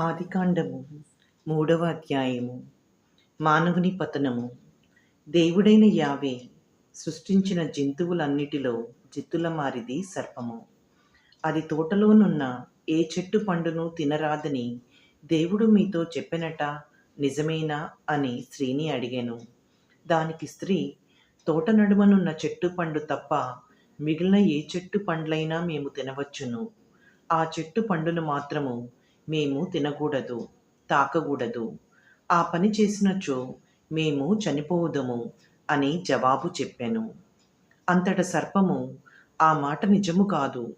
ఆదికాండము మూడవ అధ్యాయము మానవుని పతనము. దేవుడైన యావే సృష్టించిన జంతువులన్నిటిలో జిత్తుల మారిది సర్పము. అది తోటలోనున్న ఏ చెట్టు పండును తినరాదని దేవుడు మీతో చెప్పినట నిజమేనా అని స్త్రీని అడిగాను. దానికి స్త్రీ తోట నడుమనున్న చెట్టు పండు తప్ప మిగిలిన ఏ చెట్టు పండ్లైనా మేము తినవచ్చును. ఆ చెట్టు పండును మాత్రము మేము తినకూడదు తాకకూడదు. ఆ పని చేసినచో మేము చనిపోవుదము అని జవాబు చెప్పాను. అంతట సర్పము ఆ మాట నిజము కాదు.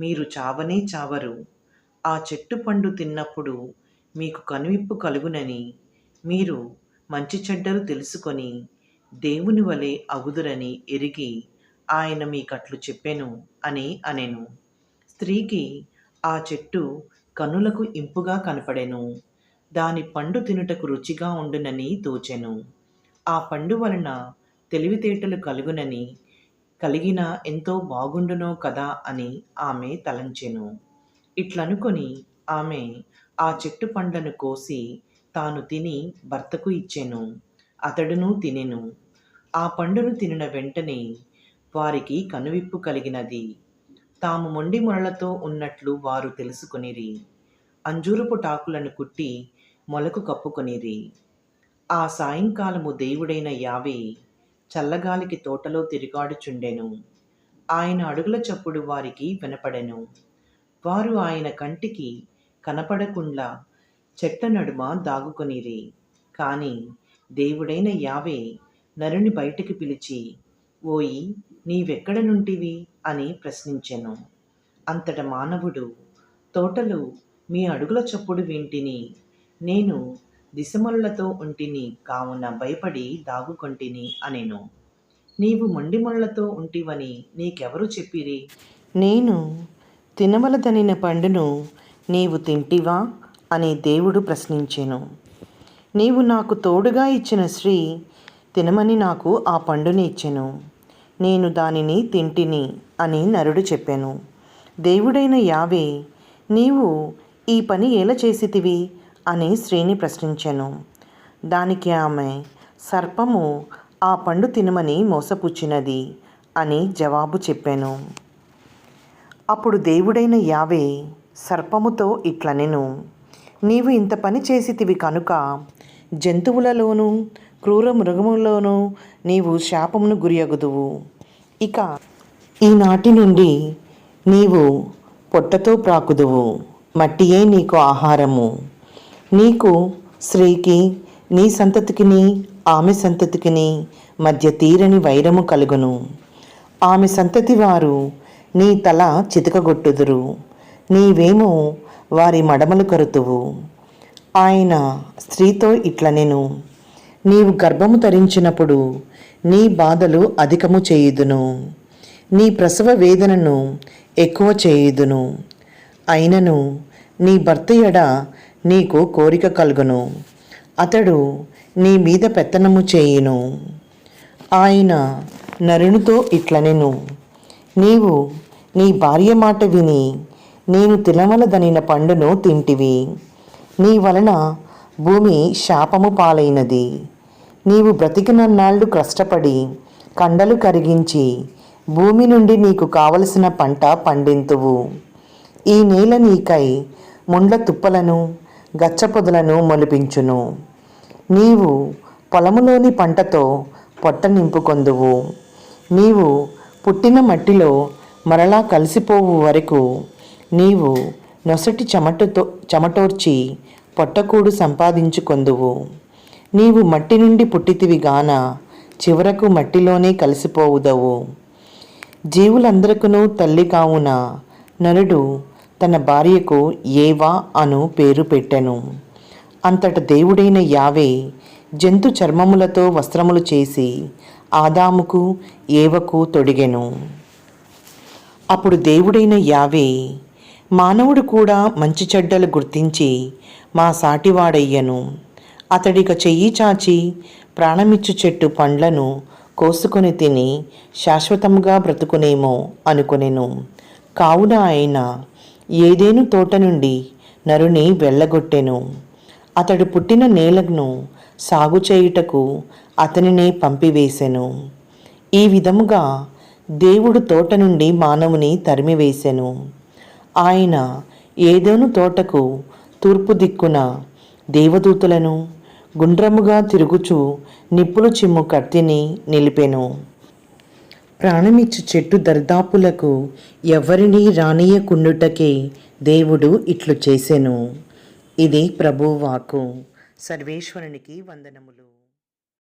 మీరు చావనే చావరు. ఆ చెట్టు పండు తిన్నప్పుడు మీకు కనువిప్పు కలుగునని మీరు మంచి చెడ్డలు తెలుసుకొని దేవుని వలె అగుదురని ఎరిగి ఆయన మీకట్లు చెప్పెను అని అనెను. స్త్రీకి ఆ చెట్టు కనులకు ఇంపుగా కనపడెను. దాని పండు తినుటకు రుచిగా ఉండునని తోచెను. ఆ పండు వలన తెలివితేటలు కలుగునని కలిగిన ఎంతో బాగుండునో కదా అని ఆమె తలంచెను. ఇట్లనుకొని ఆమె ఆ చెట్టు పండ్లను కోసి తాను తిని భర్తకు ఇచ్చెను. అతడును తినెను. ఆ పండును తినిన వెంటనే వారికి కనువిప్పు కలిగినది. తాము మొండి మొరలతో ఉన్నట్లు వారు తెలుసుకునిరి. అంజూరపు టాకులను కుట్టి మొలకు కప్పుకొనిరి. ఆ సాయంకాలము దేవుడైన యావే చల్లగాలికి తోటలో తిరిగాడుచుండెను. ఆయన అడుగుల చప్పుడు వారికి వినపడెను. వారు ఆయన కంటికి కనపడకుండా చెట్ట నడుమ దాగుకొనిరి. కానీ దేవుడైన యావే నరుని బయటికి పిలిచి ఓయి నీవెక్కడ నుంటివి అని ప్రశ్నించెను. అంతట మానవుడు తోటలు మీ అడుగుల చప్పుడు వింటిని. నేను దిశమొల్లతో ఉంటిని కావున భయపడి దాగుకొంటిని అనెను. నీవు మొండిమొళ్ళతో ఉంటివని నీకెవరు చెప్పిరి? నేను తినవలదనిన పండును నీవు తింటివా? అని దేవుడు ప్రశ్నించెను. నీవు నాకు తోడుగా ఇచ్చిన శ్రీ తినమని నాకు ఆ పండుని ఇచ్చెను. నేను దానిని తింటిని అని నరుడు చెప్పాను. దేవుడైన యావే నీవు ఈ పని ఎలా చేసితివి? అని శ్రీని ప్రశ్నించాను. దానికి ఆమె సర్పము ఆ పండు తినమని మోసపుచ్చినది అని జవాబు చెప్పాను. అప్పుడు దేవుడైన యావే సర్పముతో ఇట్లనెను. నీవు ఇంత పని చేసితివి కనుక జంతువులలోనూ క్రూర మృగములోనూ నీవు శాపమును గురియగుదువు. ఇక ఈనాటి నుండి నీవు పొట్టతో ప్రాకుదువు. మట్టియే నీకు ఆహారము. నీకు స్త్రీకి నీ సంతతికిని ఆమె సంతతికిని మధ్య తీరని వైరము కలుగును. ఆమె సంతతి వారు నీ తల చితకగొట్టుదురు. నీవేమో వారి మడమలు కరుతువు. ఆయన స్త్రీతో ఇట్లనెను నీవు గర్భము ధరించినప్పుడు నీ బాధలు అధికము చేయుదును. నీ ప్రసవ వేదనను ఎక్కువ చేయుదును. అయినను నీ భర్త ఎడ నీకు కోరిక కలుగును. అతడు నీ మీద పెత్తనము చేయును. ఆయన నరునితో ఇట్లనెను నీవు నీ భార్య మాట విని నేను తినవలదనిన పండును తింటివి. నీ వలన భూమి శాపము పాలైనది. నీవు బ్రతికినన్నాళ్ళు కష్టపడి కండలు కరిగించి భూమి నుండి నీకు కావలసిన పంట పండింతువు. ఈ నీల నీకై ముండ్ల తుప్పలను గచ్చపొదలను మొలిపించును. నీవు పొలములోని పంటతో పొట్ట నింపుకొందువు. నీవు పుట్టిన మట్టిలో మరలా కలిసిపోవు వరకు నీవు నొసటి చెమటతో చెమటోర్చి పొట్టకూడు సంపాదించుకొందువు. నీవు మట్టి నుండి పుట్టితివి గాన చివరకు మట్టిలోనే కలిసిపోవుదవు. జీవులందరకును తల్లి కావున నరుడు తన భార్యకు ఏవా అను పేరు పెట్టెను. అంతట దేవుడైన యావే జంతు చర్మములతో వస్త్రములు చేసి ఆదాముకు ఏవకు తొడిగెను. అప్పుడు దేవుడైన యావే మానవుడు కూడా మంచి చెడ్డలు గుర్తించి మా సాటివాడయ్యను. అతడిక చెయ్యి చాచి ప్రాణమిచ్చు చెట్టు పండ్లను కోసుకొని తిని శాశ్వతంగా బ్రతుకునేమో అనుకునేను. కావున ఆయన ఏదేను తోట నుండి నరుని వెళ్ళగొట్టెను. అతడు పుట్టిన నేలను సాగు చేయుటకు అతనినే పంపివేశెను ఈ విధముగా దేవుడు తోట నుండి మానవుని తరిమివేశెను ఆయన ఏదోను తోటకు తూర్పు దిక్కున దేవదూతలను గుండ్రముగా తిరుగుచు నిప్పులు చిమ్ము కత్తిని నిలిపెను. ప్రాణమిచ్చు చెట్టు దర్దాపులకు ఎవరినీ రానియకుండుటకే దేవుడు ఇట్లు చేసెను. ఇది ప్రభువాకు సర్వేశ్వరునికి వందనములు.